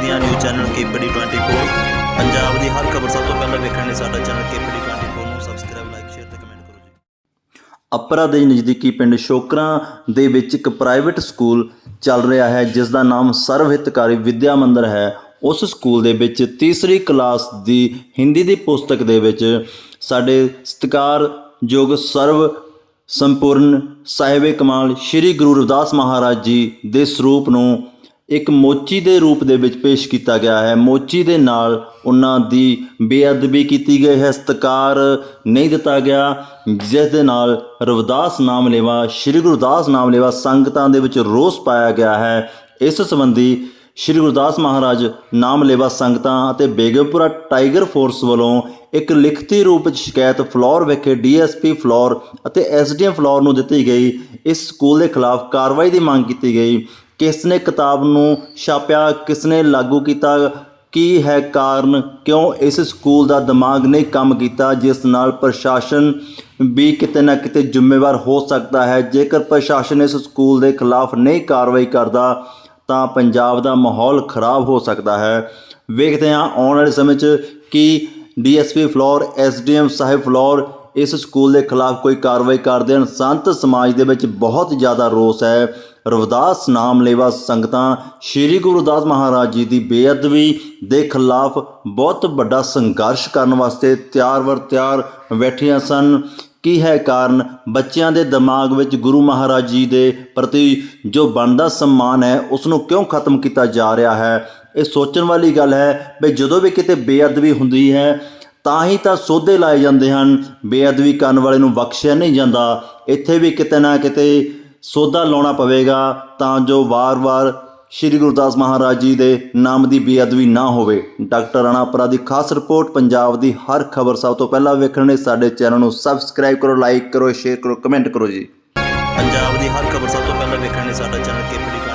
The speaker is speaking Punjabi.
ਪੰਜਾਬ ਦੀਆਂ ਨਿਊਜ਼ ਚੈਨਲ ਕੇਪੀਡੀ 24 ਪੰਜਾਬ ਦੀ ਹਰ ਖਬਰ ਸਭ ਤੋਂ ਪਹਿਲਾਂ ਵੇਖਣ ਲਈ ਸਾਡਾ ਚੈਨਲ ਕੇਪੀਡੀ 24 ਨੂੰ ਸਬਸਕ੍ਰਾਈਬ ਲਾਈਕ ਸ਼ੇਅਰ ਤੇ ਕਮੈਂਟ ਕਰੋ ਜੀ। ਅਪਰਾ ਦੇ ਨਜ਼ਦੀਕੀ ਪਿੰਡ ਸ਼ੋਕਰਾਂ ਦੇ ਵਿੱਚ ਇੱਕ ਪ੍ਰਾਈਵੇਟ ਸਕੂਲ ਚੱਲ ਰਿਹਾ ਹੈ ਜਿਸ ਦਾ ਨਾਮ ਸਰਵ ਹਿਤਕਾਰੀ ਵਿਦਿਆ ਮੰਦਰ ਹੈ। ਉਸ ਸਕੂਲ ਦੇ ਵਿੱਚ ਤੀਸਰੀ ਕਲਾਸ ਦੀ ਹਿੰਦੀ ਦੀ ਪੁਸਤਕ ਦੇ ਵਿੱਚ ਸਾਡੇ ਸਤਿਕਾਰਯੋਗ ਸਰਵ ਸੰਪੂਰਨ ਸਾਹਿਬੇ ਕਮਾਲ ਸ੍ਰੀ ਗੁਰੂ ਰਵਿਦਾਸ ਮਹਾਰਾਜ ਜੀ ਦੇ ਸਰੂਪ ਨੂੰ ਇੱਕ ਮੋਚੀ ਦੇ ਰੂਪ ਦੇ ਵਿੱਚ ਪੇਸ਼ ਕੀਤਾ ਗਿਆ ਹੈ। ਮੋਚੀ ਦੇ ਨਾਲ ਉਹਨਾਂ ਦੀ ਬੇਅਦਬੀ ਕੀਤੀ ਗਈ ਹੈ। ਸਤਕਾਰ ਨਹੀਂ ਦਿੱਤਾ ਗਿਆ। ਜਿਸ ਦੇ ਨਾਲ ਰਵਿਦਾਸ ਨਾਮ ਲੇਵਾ ਸ੍ਰੀ ਗੁਰਦਾਸ ਨਾਮ ਲੈਵਾ ਸੰਗਤਾਂ ਦੇ ਵਿੱਚ ਰੋਸ ਪਾਇਆ ਗਿਆ ਹੈ। ਇਸ ਸੰਬੰਧੀ ਸ੍ਰੀ ਗੁਰਦਾਸ ਮਹਾਰਾਜ ਨਾਮ ਲੇਵਾ ਸੰਗਤਾਂ ਅਤੇ ਬੇਗਮਪੁਰਾ ਟਾਈਗਰ ਫੋਰਸ ਵੱਲੋਂ ਇੱਕ ਲਿਖਤੀ ਰੂਪ ਵਿੱਚ ਸ਼ਿਕਾਇਤ ਫਲੋਰ ਵਿਖੇ ਡੀਐਸਪੀ ਫਲੋਰ ਅਤੇ ਐਸਡੀਐਮ ਫਲੋਰ ਨੂੰ ਦਿੱਤੀ ਗਈ। ਇਸ ਸਕੂਲ ਦੇ ਖਿਲਾਫ ਕਾਰਵਾਈ ਦੀ ਮੰਗ ਕੀਤੀ ਗਈ। ਕਿਸ ਨੇ ਕਿਤਾਬ ਨੂੰ ਛਾਪਿਆ ਕਿਸ ਨੇ ਲਾਗੂ ਕੀਤਾ, ਕੀ ਹੈ ਕਾਰਨ, ਕਿਉਂ ਇਸ ਸਕੂਲ ਦਾ ਦਿਮਾਗ ਨਹੀਂ ਕੰਮ ਕੀਤਾ, ਜਿਸ ਨਾਲ ਪ੍ਰਸ਼ਾਸਨ ਵੀ ਕਿਤੇ ਨਾ ਕਿਤੇ ਜ਼ਿੰਮੇਵਾਰ ਹੋ ਸਕਦਾ ਹੈ। ਜੇਕਰ ਪ੍ਰਸ਼ਾਸਨ ਇਸ ਸਕੂਲ ਦੇ ਖਿਲਾਫ ਨਹੀਂ ਕਾਰਵਾਈ ਕਰਦਾ, ਤਾਂ ਪੰਜਾਬ ਦਾ ਮਾਹੌਲ ਖਰਾਬ ਹੋ ਸਕਦਾ ਹੈ। ਵੇਖਦੇ ਹਾਂ ਆਉਣ ਵਾਲੇ ਸਮੇਂ 'ਚ ਕਿ ਡੀਐਸਪੀ ਫਲੋਰ, ਐਸਡੀਐਮ ਸਾਹਿਬ ਫਲੋਰ ਇਸ ਸਕੂਲ ਦੇ ਖਿਲਾਫ ਕੋਈ ਕਾਰਵਾਈ ਕਰਦੇ ਹਨ ਸੰਤ ਸਮਾਜ ਦੇ ਵਿੱਚ ਬਹੁਤ ਜ਼ਿਆਦਾ ਰੋਸ ਹੈ। ਰਵਿਦਾਸ ਨਾਮ ਲੇਵਾ ਸੰਗਤਾਂ ਸ੍ਰੀ ਗੁਰੂ ਰਵਿਦਾਸ ਮਹਾਰਾਜ ਜੀ ਦੀ ਬੇਅਦਬੀ ਦੇ ਖਿਲਾਫ ਬਹੁਤ ਵੱਡਾ ਸੰਘਰਸ਼ ਕਰਨ ਵਾਸਤੇ ਤਿਆਰ ਵਰ ਤਿਆਰ ਬੈਠੀਆਂ ਸਨ। ਕੀ ਹੈ ਕਾਰਨ? ਬੱਚਿਆਂ ਦੇ ਦਿਮਾਗ ਵਿੱਚ ਗੁਰੂ ਮਹਾਰਾਜ ਜੀ ਦੇ ਪ੍ਰਤੀ ਜੋ ਬਣਦਾ ਸਨਮਾਨ ਹੈ ਉਸ ਨੂੰ ਕਿਉਂ ਖਤਮ ਕੀਤਾ ਜਾ ਰਿਹਾ ਹੈ? ਇਹ ਸੋਚਣ ਵਾਲੀ ਗੱਲ ਹੈ ਵੀ ਜਦੋਂ ਵੀ ਕਿਤੇ ਬੇਅਦਬੀ ਹੁੰਦੀ ਹੈ, ਤਾਂ ਹੀ ਤਾਂ ਸੋਧੇ ਲਾਏ ਜਾਂਦੇ ਹਨ। ਬੇਅਦਬੀ ਕਰਨ ਵਾਲੇ ਨੂੰ ਬਖਸ਼ਿਆ ਨਹੀਂ ਜਾਂਦਾ। ਇੱਥੇ ਵੀ ਕਿਤੇ ਨਾ ਕਿਤੇ ਸੋਧਾ ਲਾਉਣਾ ਪਵੇਗਾ ਤਾਂ ਜੋ ਵਾਰ-ਵਾਰ ਸ਼੍ਰੀ ਗੁਰਦਾਸ ਮਹਾਰਾਜ ਜੀ ਦੇ ਨਾਮ ਦੀ ਬੇਅਦਬੀ ਨਾ ਹੋਵੇ। ਡਾਕਟਰ ਰਾਣਾ ਰਾਣਾਪੁਰਾ ਦੀ ਖਾਸ ਰਿਪੋਰਟ ਪੰਜਾਬ ਦੀ ਹਰ ਖਬਰ ਸਭ ਤੋਂ ਪਹਿਲਾਂ ਵੇਖਣ ਲਈ ਸਾਡੇ ਚੈਨਲ ਨੂੰ ਸਬਸਕ੍ਰਾਈਬ ਕਰੋ, ਲਾਈਕ ਕਰੋ, ਸ਼ੇਅਰ ਕਰੋ, ਕਮੈਂਟ ਕਰੋ ਜੀ। ਪੰਜਾਬ ਦੀ ਹਰ ਖਬਰ ਸਭ ਤੋਂ ਪਹਿਲਾਂ ਵੇਖਣ ਲਈ ਸਾਡਾ ਚੈਨਲ ਕੇਪੀਡੀ